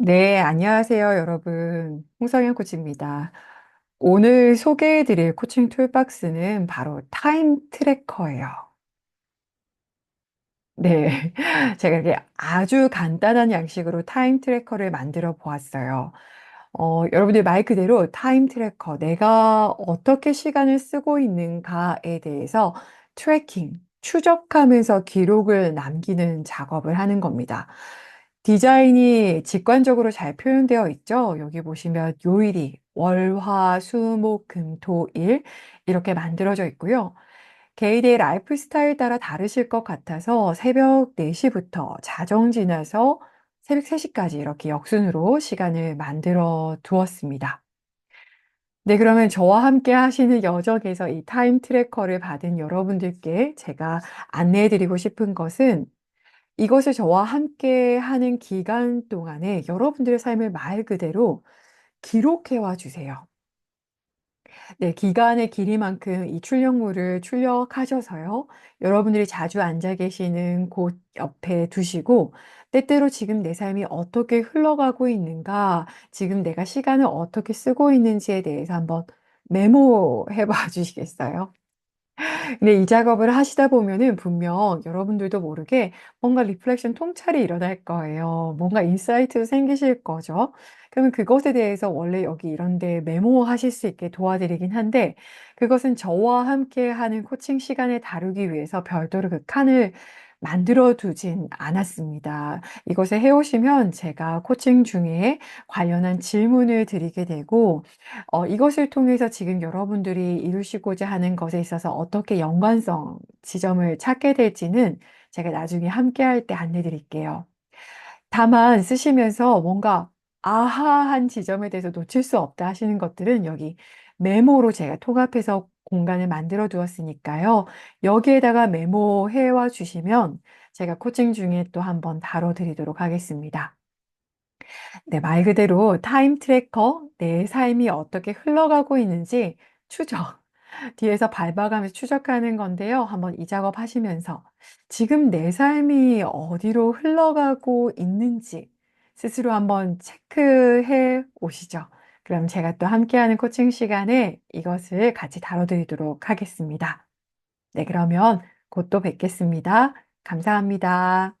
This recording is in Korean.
네, 안녕하세요, 여러분. 홍성현 코치입니다. 오늘 소개해 드릴 코칭 툴박스는 바로 타임 트래커예요. 네. 제가 이렇게 아주 간단한 양식으로 타임 트래커를 만들어 보았어요. 어, 여러분들 말 그대로 타임 트래커, 내가 어떻게 시간을 쓰고 있는가에 대해서 트래킹, 추적하면서 기록을 남기는 작업을 하는 겁니다. 디자인이 직관적으로 잘 표현되어 있죠. 여기 보시면 요일이 월, 화, 수, 목, 금, 토, 일 이렇게 만들어져 있고요. 개인의 라이프 스타일 따라 다르실 것 같아서 새벽 4시부터 자정 지나서 새벽 3시까지 이렇게 역순으로 시간을 만들어 두었습니다. 네, 그러면 저와 함께 하시는 여정에서 이 타임 트래커를 받은 여러분들께 제가 안내해 드리고 싶은 것은 이것을 저와 함께 하는 기간 동안에 여러분들의 삶을 말 그대로 기록해 와 주세요. 네, 기간의 길이만큼 이 출력물을 출력하셔서요. 여러분들이 자주 앉아 계시는 곳 옆에 두시고 때때로 지금 내 삶이 어떻게 흘러가고 있는가, 지금 내가 시간을 어떻게 쓰고 있는지에 대해서 한번 메모해 봐 주시겠어요? 근데 이 작업을 하시다 보면은 분명 여러분들도 모르게 뭔가 리플렉션 통찰이 일어날 거예요. 뭔가 인사이트 생기실 거죠. 그러면 그것에 대해서 원래 여기 이런 데 메모하실 수 있게 도와드리긴 한데 그것은 저와 함께 하는 코칭 시간을 다루기 위해서 별도로 그 칸을 만들어 두진 않았습니다. 이것을 해 오시면 제가 코칭 중에 관련한 질문을 드리게 되고 어 이것을 통해서 지금 여러분들이 이루시고자 하는 것에 있어서 어떻게 연관성 지점을 찾게 될지는 제가 나중에 함께 할 때 안내 드릴게요. 다만 쓰시면서 뭔가 '아하한 지점에 대해서 놓칠 수 없다.' 하시는 것들은 여기 메모로 제가 통합해서 공간을 만들어 두었으니까요. 여기에다가 메모해 와 주시면 제가 코칭 중에 또 한번 다뤄 드리도록 하겠습니다. 네, 말 그대로 타임 트래커, 내 삶이 어떻게 흘러가고 있는지 추적, 뒤에서 밟아가면서 추적하는 건데요. 한번 이 작업 하시면서 지금 내 삶이 어디로 흘러가고 있는지 스스로 한번 체크해 오시죠. 그럼 제가 또 함께하는 코칭 시간에 이것을 같이 다뤄드리도록 하겠습니다. 네, 그러면 곧 또 뵙겠습니다. 감사합니다.